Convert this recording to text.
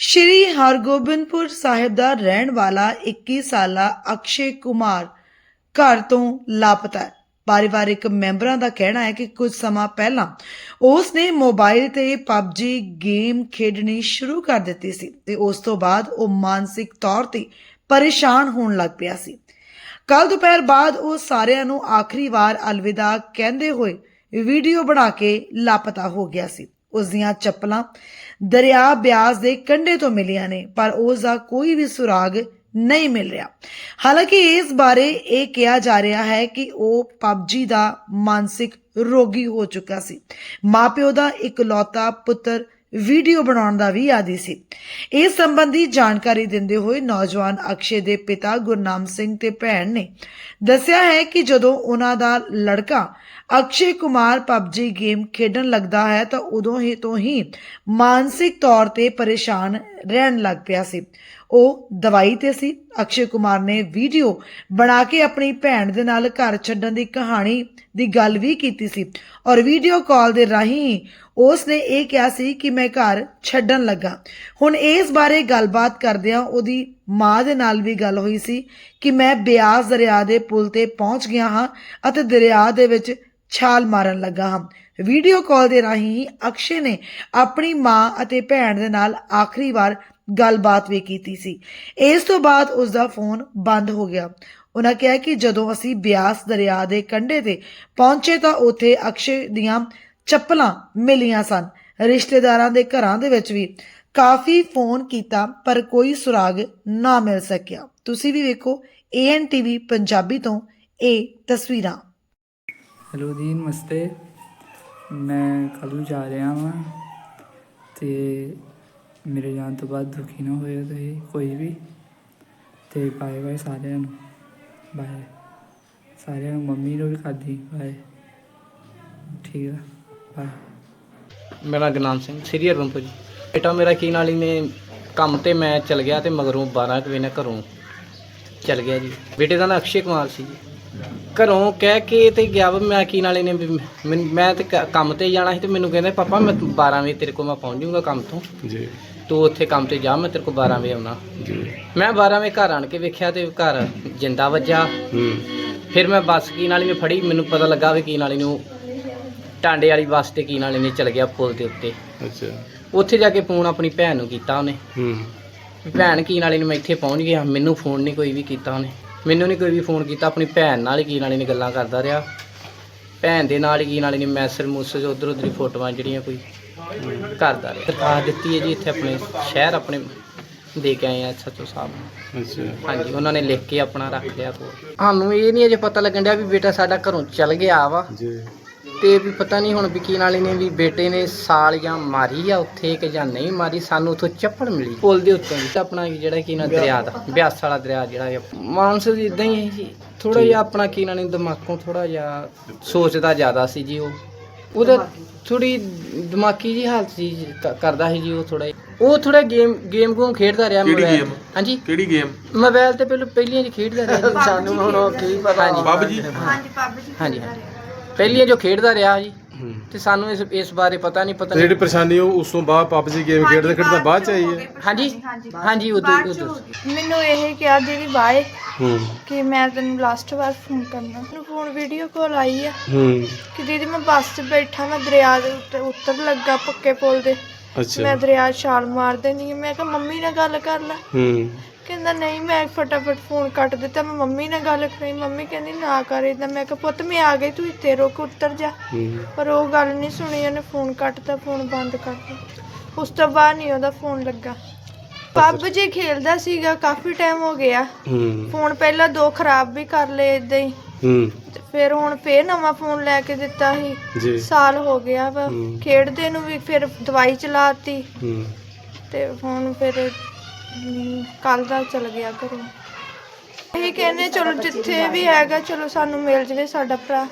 ਸ਼੍ਰੀ ਹਰਗੋਬਿੰਦਪੁਰ ਸਾਹਿਬ ਦਾ ਰਹਿਣ ਵਾਲਾ 21 ਸਾਲਾ ਅਕਸ਼ੇ ਕੁਮਾਰ ਘਰ ਤੋਂ ਲਾਪਤਾ ਹੈ। ਪਰਿਵਾਰਿਕ ਮੈਂਬਰਾਂ ਦਾ ਕਹਿਣਾ ਹੈ ਕਿ ਕੁਝ ਸਮਾਂ ਪਹਿਲਾਂ ਉਸ ਨੇ ਮੋਬਾਈਲ ਤੇ PUBG ਗੇਮ ਖੇਡਣੀ ਸ਼ੁਰੂ ਕਰ ਦਿੱਤੀ ਸੀ ਤੇ ਉਸ ਤੋਂ ਬਾਅਦ ਉਹ ਮਾਨਸਿਕ ਤੌਰ ਤੇ ਪਰੇਸ਼ਾਨ ਹੋਣ ਲੱਗ ਪਿਆ ਸੀ। ਕੱਲ ਦੁਪਹਿਰ ਬਾਅਦ ਉਹ ਸਾਰਿਆਂ ਨੂੰ ਆਖਰੀ ਵਾਰ ਅਲਵਿਦਾ ਕਹਿੰਦੇ ਹੋਏ ਵੀਡੀਓ ਬਣਾ ਕੇ ਲਾਪਤਾ ਹੋ ਗਿਆ ਸੀ। ਉਸ ਦੀਆਂ ਚੱਪਲਾਂ ਦਰਿਆ ਬਿਆਸ ਦੇ ਕੰਢੇ ਤੋਂ ਮਿਲੀਆਂ ਨੇ, ਪਰ ਉਸ ਦਾ ਕੋਈ ਵੀ ਸੁਰਾਗ ਨਹੀਂ ਮਿਲ ਰਿਹਾ। ਹਾਲਾਂਕਿ ਇਸ ਬਾਰੇ ਇਹ ਕਿਹਾ ਜਾ ਰਿਹਾ ਹੈ ਕਿ ਉਹ ਪਬਜੀ ਦਾ ਮਾਨਸਿਕ ਰੋਗੀ ਹੋ ਚੁੱਕਾ ਸੀ। ਮਾਪਿਓ ਦਾ ਇਕਲੌਤਾ ਪੁੱਤਰ ਵੀਡੀਓ ਬਣਾਉਣ ਦਾ ਵੀ ਆਦੀ ਸੀ। ਇਸ ਸੰਬੰਧੀ ਜਾਣਕਾਰੀ ਦਿੰਦੇ ਹੋਏ ਨੌਜਵਾਨ ਅਕਸ਼ੇ ਦੇ ਪਿਤਾ ਗੁਰਨਾਮ ਸਿੰਘ ਤੇ ਭੈਣ ਨੇ ਦੱਸਿਆ ਹੈ ਕਿ ਜਦੋਂ ਉਹਨਾਂ ਦਾ ਲੜਕਾ ਅਕਸ਼ੇ ਕੁਮਾਰ PUBG ਗੇਮ ਖੇਡਣ ਲੱਗਦਾ ਹੈ ਤਾਂ ਉਦੋਂ ਹੀ ਤੋਂ ਹੀ ਮਾਨਸਿਕ ਤੌਰ ਤੇ ਪਰੇਸ਼ਾਨ ਰਹਿਣ ਲੱਗ ਪਿਆ ਸੀ। ਉਹ ਦਵਾਈ ਤੇ ਸੀ। ਅਕਸ਼ੇ ਕੁਮਾਰ ਨੇ ਵੀਡੀਓ ਬਣਾ ਕੇ ਆਪਣੀ ਭੈਣ ਦੇ ਨਾਲ ਘਰ ਛੱਡਣ ਦੀ ਕਹਾਣੀ ਦੀ ਗੱਲ ਵੀ ਕੀਤੀ ਸੀ ਔਰ ਵੀਡੀਓ ਕਾਲ ਦੇ ਰਾਹੀਂ ਉਸ ਨੇ ਇਹ ਕਿਹਾ ਸੀ ਕਿ ਮੈਂ ਘਰ ਛੱਡਣ ਲੱਗਾ। ਹੁਣ ਇਸ ਬਾਰੇ ਗੱਲਬਾਤ ਕਰਦਿਆਂ ਉਹਦੀ ਮਾਂ ਦੇ ਨਾਲ ਵੀ ਗੱਲ ਹੋਈ ਸੀ ਕਿ ਮੈਂ ਬਿਆਸ ਦਰਿਆ ਦੇ ਪੁਲ ਤੇ ਪਹੁੰਚ ਗਿਆ ਹਾਂ ਅਤੇ ਦਰਿਆ ਦੇ ਵਿੱਚ ਛਾਲ ਮਾਰਨ ਲੱਗਾ ਹਾਂ। ਵੀਡੀਓ ਕਾਲ ਦੇ ਰਾਹੀਂ ਅਕਸ਼ੇ ਨੇ ਆਪਣੀ ਮਾਂ ਅਤੇ ਭੈਣ ਦੇ ਨਾਲ ਆਖਰੀ ਵਾਰ ਗੱਲਬਾਤ ਵੀ ਕੀਤੀ ਸੀ। ਇਸ ਤੋਂ ਬਾਅਦ ਉਸ ਦਾ ਫੋਨ ਬੰਦ ਹੋ ਗਿਆ। ਉਹਨਾਂ ਕਿਹਾ ਕਿ ਜਦੋਂ ਅਸੀਂ ਬਿਆਸ ਦਰਿਆ ਦੇ ਕੰਢੇ ਤੇ ਪਹੁੰਚੇ ਤਾਂ ਉੱਥੇ ਅਕਸ਼ੇ ਦੀਆਂ ਚੱਪਲਾਂ ਮਿਲੀਆਂ ਸਨ। ਰਿਸ਼ਤੇਦਾਰਾਂ ਦੇ ਘਰਾਂ ਦੇ ਵਿੱਚ ਵੀ ਕਾਫੀ ਫੋਨ ਕੀਤਾ, ਪਰ ਕੋਈ ਸੁਰਾਗ ਨਾ ਮਿਲ ਸਕਿਆ। ਤੁਸੀਂ ਵੀ ਵੇਖੋ ਏਐਨਟੀਵੀ ਪੰਜਾਬੀ ਤੋਂ ਇਹ ਤਸਵੀਰਾਂ। ਹੈਲੋ ਜੀ, ਨਮਸਤੇ। ਮੈਂ ਕੱਲ੍ਹ ਨੂੰ ਜਾ ਰਿਹਾ ਹਾਂ ਤੇ ਮੇਰੇ ਜਾਣ ਤੋਂ ਬਾਅਦ ਦੁਖੀ ਨਾ ਹੋਇਓ ਤੁਸੀਂ, ਕੋਈ ਵੀ। ਤੇ ਬਾਏ ਬਾਏ ਸਾਰਿਆਂ ਨੂੰ। ਬਾਏ। ਸਾਰਿਆਂ ਨੂੰ ਮੰਮੀ ਨੂੰ ਵੀ ਕਰਦੀ ਬਾਏ। ਠੀਕ ਆ ਬਾਏ। ਮੇਰਾ ਗੁਰਨਾਮ ਸਿੰਘ ਸ੍ਰੀ ਹਰਮਨਪੁਰ ਜੀ। ਬੇਟਾ ਮੇਰਾ ਕੀ ਨਾਲੀ ਨੇ ਕੰਮ ਤੇ ਮੈਂ ਚਲ ਗਿਆ ਤੇ ਮਗਰੋਂ 12 ਕੁ ਵਜੇ ਨਾਲ ਘਰੋਂ ਚਲ ਗਿਆ ਜੀ। ਬੇਟੇ ਦਾ ਨਾਂ ਅਕਸ਼ੇ ਕੁਮਾਰ ਸੀ ਜੀ। ਘਰੋਂ ਕਹਿ ਕੇ ਤੇ ਗਿਆ ਵਾ ਮੈਂ ਕੀ ਨਾਲੇ ਨੇ ਮੈਂ ਤੇ ਕੰਮ ਤੇ ਜਾਣਾ ਸੀ ਤੇ ਮੈਨੂੰ ਕਹਿੰਦਾ ਪਾਪਾ ਮੈਂ 12 ਵਜੇ ਤੇਰੇ ਕੋਲ ਮੈਂ ਪਹੁੰਚ ਜਾਊਂਗਾ ਕੰਮ ਤੋਂ। ਜੀ। ਤੂੰ ਉੱਥੇ ਕੰਮ ਤੇ ਜਾ ਮੈਂ ਤੇਰੇ ਕੋਲ 12 ਵਜੇ ਆਉਣਾ। ਜੀ। ਮੈਂ 12 ਵਜੇ ਘਰ ਆਣ ਕੇ ਵੇਖਿਆ ਤੇ ਘਰ ਜਿੰਦਾ ਵੱਜਾ ਹੂੰ। ਫਿਰ ਮੈਂ ਬੱਸ ਕੀ ਨਾਲੀ ਨੇ ਫੜੀ ਮੈਨੂੰ ਪਤਾ ਲੱਗਾ ਵੀ ਕੀ ਨਾਲੀ ਨੂੰ ਟਾਂਡੇ ਵਾਲੀ ਬੱਸ ਤੇ ਕੀ ਨਾਲੀ ਨੇ ਚਲ ਗਿਆ ਪੁਲ ਦੇ ਉੱਤੇ। ਅੱਛਾ। ਉੱਥੇ ਜਾ ਕੇ ਫੋਨ ਆਪਣੀ ਭੈਣ ਨੂੰ ਕੀਤਾ ਉਹਨੇ। ਹੂੰ। ਭੈਣ ਕੀ ਨਾਲੇ ਨੂੰ ਮੈਂ ਇੱਥੇ ਪਹੁੰਚ ਗਿਆ ਮੈਨੂੰ ਫੋਨ ਨਹੀਂ ਕੋਈ ਵੀ ਕੀਤਾ ਉਹਨੇ। ਮੈਨੂੰ ਨਹੀਂ ਕੋਈ ਵੀ ਫੋਨ ਕੀਤਾ ਆਪਣੀ ਭੈਣ ਨਾਲ ਹੀ ਕੀ ਨਾਲੇ ਨੇ ਗੱਲਾਂ ਕਰਦਾ ਰਿਹਾ। ਭੈਣ ਦੇ ਨਾਲ ਹੀ ਕੀ ਨਾਲੇ ਨੇ ਮੈਸੇਜ ਮੂਸੇਜ ਉਧਰ ਉਧਰ ਫੋਟੋਆਂ ਜਿਹੜੀਆਂ ਕੋਈ ਕਰਦਾ ਰਿਹਾ ਦਰਖਾਸਤ ਦਿੱਤੀ ਹੈ ਜੀ ਇੱਥੇ ਆਪਣੇ ਸ਼ਹਿਰ ਆਪਣੇ ਦੇ ਕੇ ਆਏ ਆ ਸੱਚੋ ਸਾਹਿਬ। ਨੂੰ। ਅੱਛਾ। ਹਾਂਜੀ ਉਹਨਾਂ ਨੇ ਲਿਖ ਕੇ ਆਪਣਾ ਰੱਖ ਲਿਆ ਕੋਲ ਸਾਨੂੰ ਇਹ ਨਹੀਂ ਅਜੇ ਪਤਾ ਲੱਗਣ ਡਿਆ ਵੀ ਬੇਟਾ ਸਾਡਾ ਘਰੋਂ ਚਲ ਗਿਆ ਵਾ। ਜੀ। ਤੇ ਵੀ ਪਤਾ ਨਹੀਂ ਹੁਣ ਵੀ ਕੀ ਨਾਲੇ ਨੇ ਵੀ ਬੇਟੇ ਨੇ ਸਾਲ ਜਾਂ ਮਾਰੀ ਆ ਉੱਥੇ ਕਿ ਜਾਂ ਨਹੀਂ ਮਾਰੀ ਸਾਨੂੰ ਉੱਥੋਂ ਚੱਪਲ ਮਿਲੀ। ਪੁਲ ਦੇ ਉੱਤੋਂ ਜੀ ਆਪਣਾ ਜਿਹੜਾ ਕੀ ਨਾ ਦਰਿਆ ਦਾ ਬਿਆਸ ਵਾਲਾ ਦਰਿਆ ਜਿਹੜਾ ਹੈ ਮਾਨਸ ਇਦਾਂ ਹੀ ਹੈ ਜੀ ਥੋੜਾ ਜਿਹਾ ਆਪਣਾ ਕੀ ਨਾਲੇ ਦਿਮਾਗੋਂ ਥੋੜਾ ਜਿਹਾ ਸੋਚਦਾ ਜ਼ਿਆਦਾ ਸੀ ਜੀ ਉਹ। ਉਹਦਾ ਥੋੜੀ ਦਿਮਾਗੀ ਜੀ ਹਾਲਤ ਸੀ ਕ- ਕਰਦਾ ਸੀ ਜੀ ਉਹ ਥੋੜਾ ਉਹ ਥੋੜਾ ਗੇਮ ਗੇਮ ਗੂਮ ਖੇਡਦਾ ਰਿਹਾ ਕਿਹੜੀ ਮੋਬਾਈਲ game? ਹਾਂਜੀ? ਕਿਹੜੀ ਗੇਮ? ਮੋਬਾਈਲ ਤੇ ਪਹਿਲਾਂ ਪਹਿਲੀਆਂ ਜੀ ਖੇਡਦਾ ਰਿਹਾ ਜੀ। ਸਾਨੂੰ ਹੁਣ ਉਹ ਕੀ ਪਤਾ। ਪੱਬ ਜੀ ਹਾਂਜੀ ਪਹਿਲੀਆਂ ਜੋ ਖੇਡਦਾ ਰਿਹਾ ਜੀ ਤੇ ਸਾਨੂੰ ਇਸ ਇਸ ਬਾਰੇ ਪਤਾ ਨਹੀਂ ਪਤਾ ਤੇ ਜਿਹੜੀ ਨਹੀਂ। ਪਰੇਸ਼ਾਨੀ ਉਹ ਉਸ ਤੋਂ ਬਾਅਦ ਪਬਜੀ ਗੇਮ ਖੇਡਦੇ ਖੇਡਦੇ ਬਾਅਦ ਚ ਆਈ ਹੈ? ਹਾਂਜੀ ਹਾਂਜੀ। ਉਦੋਂ ਉਦੋਂ। ਮੈਨੂੰ ਇਹ ਕਿਹਾ ਦੀਦੀ ਬਾਏ ਹੂੰ ਕਿ ਮੈਂ ਤੈਨੂੰ ਲਾਸਟ ਵਾਰ ਫੋਨ ਕਰਨਾ। ਮੈਨੂੰ ਫੋਨ ਵੀਡੀਓ ਕਾਲ ਆਈ ਆ। ਹੂੰ। ਕਿ ਦੀਦੀ ਮੈਂ ਬੱਸ 'ਚ ਬੈਠਾ ਮੈਂ ਦਰਿਆ ਦੇ ਉੱਤੇ ਉੱਤਰ ਲੱਗਾ ਪੱਕੇ ਪੁਲ ਦੇ। ਮੈਂ ਅੱਛਾ ਦਰਿਆ 'ਚ ਛਾਲ ਮਾਰ ਦੇਣੀ ਆ। ਮੈਂ ਕਿਹਾ ਮੰਮੀ ਨਾਲ ਗੱਲ ਕਰ ਲੈ। ਹੂੰ। ਕਹਿੰਦਾ ਨਹੀਂ ਮੈਂ ਫਟਾਫਟ ਫੋਨ ਕੱਟ ਦਿੱਤਾ। ਮੈਂ ਮੰਮੀ ਨਾਲ ਗੱਲ ਕਰੀ। ਮੰਮੀ ਕਹਿੰਦੀ ਨਾ ਕਰ ਏਦਾਂ। ਮੈਂ ਕਿਹਾ ਪੁੱਤ ਮੈਂ ਆ ਗਈ। ਤੂੰ ਇੱਥੇ ਰੁਕ ਉੱਤਰ ਜਾ। ਹੂੰ। ਪਰ ਉਹ ਗੱਲ ਨਹੀਂ ਸੁਣੀ। ਉਹਨੇ ਫੋਨ ਕੱਟਤਾ ਫੋਨ ਬੰਦ ਕਰਤਾ ਉਸ ਤੋਂ ਬਾਅਦ ਨਹੀਂ ਉਹਦਾ ਫੋਨ ਲੱਗਾ। ਪੱਬ ਜੀ ਖੇਲਦਾ ਸੀਗਾ ਕਾਫੀ ਟਾਈਮ ਹੋ ਗਿਆ। ਹੂੰ। ਫੋਨ ਪਹਿਲਾਂ ਦੋ ਖਰਾਬ ਵੀ ਕਰ ਲਏ ਇਦਾਂ ਹੀ। ਹੂੰ। ਤੇ ਫਿਰ ਹੁਣ ਫੇਰ ਨਵਾਂ ਫੋਨ ਲੈ ਕੇ ਦਿੱਤਾ ਸੀ। ਜੀ। ਸਾਲ ਹੋ ਗਿਆ ਵਾ। ਹੂੰ। ਖੇਡਦੇ ਨੂੰ ਵੀ ਫਿਰ ਦਵਾਈ ਚਲਾਤੀ। ਹੂੰ। ਤੇ ਹੁਣ ਫਿਰ ਕੱਲ ਦਾ ਚਲ ਗਿਆ ਘਰੋਂ। ਇਹ ਕਹਿੰਦੇ ਚਲੋ ਜਿੱਥੇ ਵੀ ਹੈਗਾ ਚਲੋ ਸਾਨੂੰ ਮਿਲ ਜਵੇ ਸਾਡਾ ਭਰਾ।